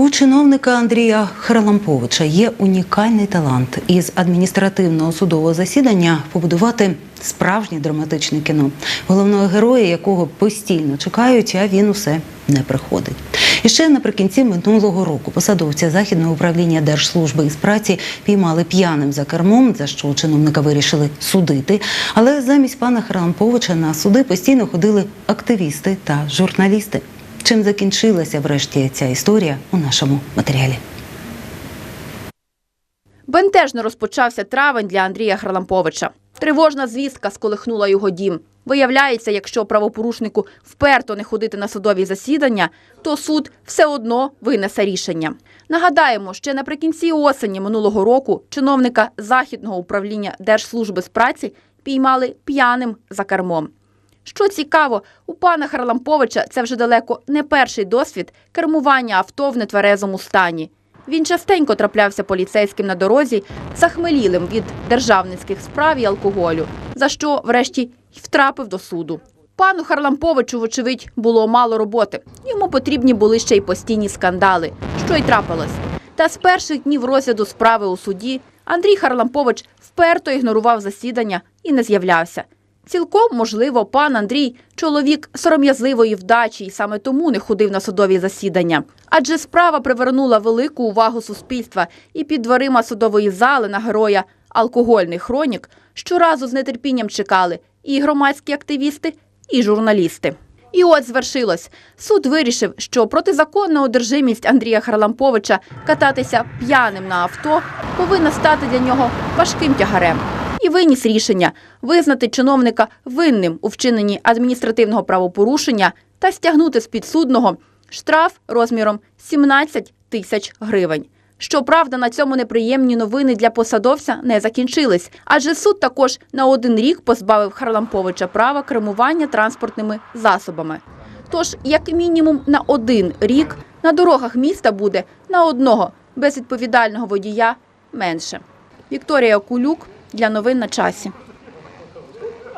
У чиновника Андрія Харламповича є унікальний талант із адміністративного судового засідання побудувати справжнє драматичне кіно, головного героя, якого постійно чекають, а він усе не приходить. І ще наприкінці минулого року посадовця західного управління Держслужби із праці піймали п'яним за кермом, за що чиновника вирішили судити. Але замість пана Харламповича на суди постійно ходили активісти та журналісти. Чим закінчилася врешті ця історія у нашому матеріалі? Бентежно розпочався травень для Андрія Харламповича. Тривожна звістка сколихнула його дім. Виявляється, якщо правопорушнику вперто не ходити на судові засідання, то суд все одно винесе рішення. Нагадаємо, ще наприкінці осені минулого року чиновника Західного управління Держслужби з праці піймали п'яним за кермом. Що цікаво, у пана Харламповича це вже далеко не перший досвід кермування авто в нетверезому стані. Він частенько траплявся поліцейським на дорозі, захмелілим від державницьких справ і алкоголю, за що, врешті, й втрапив до суду. Пану Харламповичу, вочевидь, було мало роботи. Йому потрібні були ще й постійні скандали, що й трапилось. Та з перших днів розгляду справи у суді Андрій Харлампович вперто ігнорував засідання і не з'являвся. Цілком можливо, пан Андрій чоловік сором'язливої вдачі і саме тому не ходив на судові засідання. Адже справа привернула велику увагу суспільства і під дверима судової зали на героя алкогольний хронік щоразу з нетерпінням чекали і громадські активісти, і журналісти. І от звершилось. Суд вирішив, що протизаконна одержимість Андрія Харламповича кататися п'яним на авто повинна стати для нього важким тягарем і виніс рішення визнати чиновника винним у вчиненні адміністративного правопорушення та стягнути з підсудного штраф розміром 17 тисяч гривень. Щоправда, на цьому неприємні новини для посадовця не закінчились, адже суд також на один рік позбавив Харламповича права кермування транспортними засобами. Тож, як мінімум, на один рік на дорогах міста буде на одного безвідповідального водія менше. Вікторія Кулюк для новин на часі.